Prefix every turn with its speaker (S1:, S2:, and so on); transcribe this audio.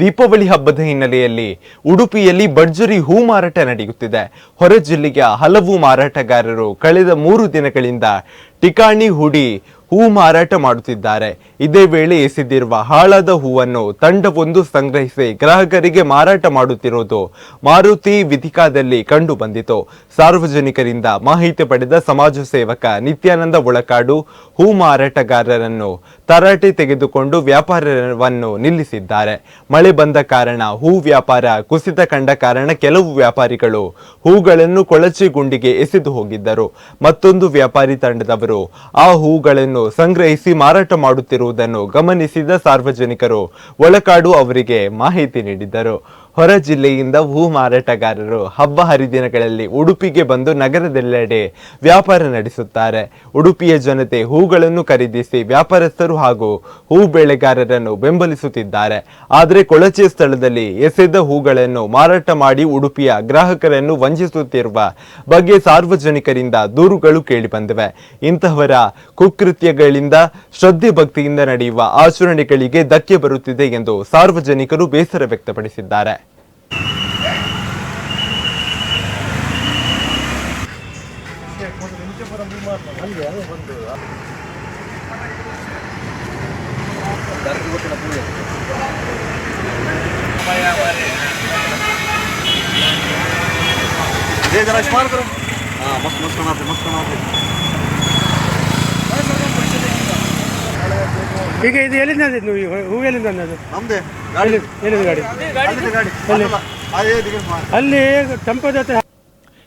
S1: ದೀಪಾವಳಿ ಹಬ್ಬದ ಹಿನ್ನೆಲೆಯಲ್ಲಿ ಉಡುಪಿಯಲ್ಲಿ ಭರ್ಜರಿ ಹೂ ಮಾರಾಟ ನಡೆಯುತ್ತಿದೆ. ಹೊರ ಜಿಲ್ಲೆಯ ಹಲವು ಮಾರಾಟಗಾರರು ಕಳೆದ ಮೂರು ದಿನಗಳಿಂದ ಟಿಕಾಣಿ ಹೂಡಿ ಹೂ ಮಾರಾಟ ಮಾಡುತ್ತಿದ್ದಾರೆ. ಇದೇ ವೇಳೆ ಎಸೆದಿರುವ ಹಾಳಾದ ಹೂವನ್ನು ತಂಡವೊಂದು ಸಂಗ್ರಹಿಸಿ ಗ್ರಾಹಕರಿಗೆ ಮಾರಾಟ ಮಾಡುತ್ತಿರುವುದು ಮಾರುತಿ ವಿಧಿಕಾದಲ್ಲಿ ಕಂಡು ಬಂದಿತು ಸಾರ್ವಜನಿಕರಿಂದ ಮಾಹಿತಿ ಪಡೆದ ಸಮಾಜ ಸೇವಕ ನಿತ್ಯಾನಂದ ಒಳಕಾಡು ಹೂ ಮಾರಾಟಗಾರರನ್ನು ತರಾಟೆ ತೆಗೆದುಕೊಂಡು ವ್ಯಾಪಾರವನ್ನು ನಿಲ್ಲಿಸಿದ್ದಾರೆ. ಮಳೆ ಬಂದ ಕಾರಣ ಹೂ ವ್ಯಾಪಾರ ಕುಸಿತ ಕಂಡ ಕಾರಣ ಕೆಲವು ವ್ಯಾಪಾರಿಗಳು ಹೂಗಳನ್ನು ಕೊಳಚೆ ಗುಂಡಿಗೆ ಎಸೆದು ಹೋಗಿದ್ದರು. ಮತ್ತೊಂದು ವ್ಯಾಪಾರಿ ತಂಡದವರು ಆ ಹೂಗಳನ್ನು ಸಂಗ್ರಹಿಸಿ ಮಾರಾಟ ಮಾಡುತ್ತಿರುವುದನ್ನು ಗಮನಿಸಿದ ಸಾರ್ವಜನಿಕರು ಒಳಕಾಡು ಅವರಿಗೆ ಮಾಹಿತಿ ನೀಡಿದರು ಹೊರ ಜಿಲ್ಲೆಯಿಂದ ಹೂ ಮಾರಾಟಗಾರರು ಹಬ್ಬ ಹರಿದಿನಗಳಲ್ಲಿ ಉಡುಪಿಗೆ ಬಂದು ನಗರದೆಲ್ಲೆಡೆ ವ್ಯಾಪಾರ ನಡೆಸುತ್ತಾರೆ. ಉಡುಪಿಯ ಜನತೆ ಹೂಗಳನ್ನು ಖರೀದಿಸಿ ವ್ಯಾಪಾರಸ್ಥರು ಹಾಗೂ ಹೂ ಬೆಳೆಗಾರರನ್ನು ಬೆಂಬಲಿಸುತ್ತಿದ್ದಾರೆ. ಆದರೆ ಕೊಳಚೆ ಸ್ಥಳದಲ್ಲಿ ಎಸೆದ ಹೂಗಳನ್ನು ಮಾರಾಟ ಮಾಡಿ ಉಡುಪಿಯ ಗ್ರಾಹಕರನ್ನು ವಂಚಿಸುತ್ತಿರುವ ಬಗ್ಗೆ ಸಾರ್ವಜನಿಕರಿಂದ ದೂರುಗಳು ಕೇಳಿಬಂದಿವೆ ಇಂತಹವರ ಕುಕೃತ್ಯಗಳಿಂದ ಶ್ರದ್ಧೆ ಭಕ್ತಿಯಿಂದ ನಡೆಯುವ ಆಚರಣೆಗಳಿಗೆ ಧಕ್ಕೆ ಬರುತ್ತಿದೆ ಎಂದು ಸಾರ್ವಜನಿಕರು ಬೇಸರ ವ್ಯಕ್ತಪಡಿಸಿದ್ದಾರೆ.
S2: ಮಸ್ತ್ ಮಸ್ತ್
S3: ಈಗ ಇದು ಎಲ್ಲಿಂದ ಅಂದಿದ್ದು ನೀವು ಹೂ ಎಲ್ಲಿಂದ ಅಂದದ್ದು
S2: ನಮ್ದೇ ಗಾಡಿ.
S3: ಎಲ್ಲಿದೆ ಗಾಡಿ?
S2: ಗಾಡಿ.
S3: ಅಲ್ಲಿ ಟೆಂಪೋ ಜೊತೆ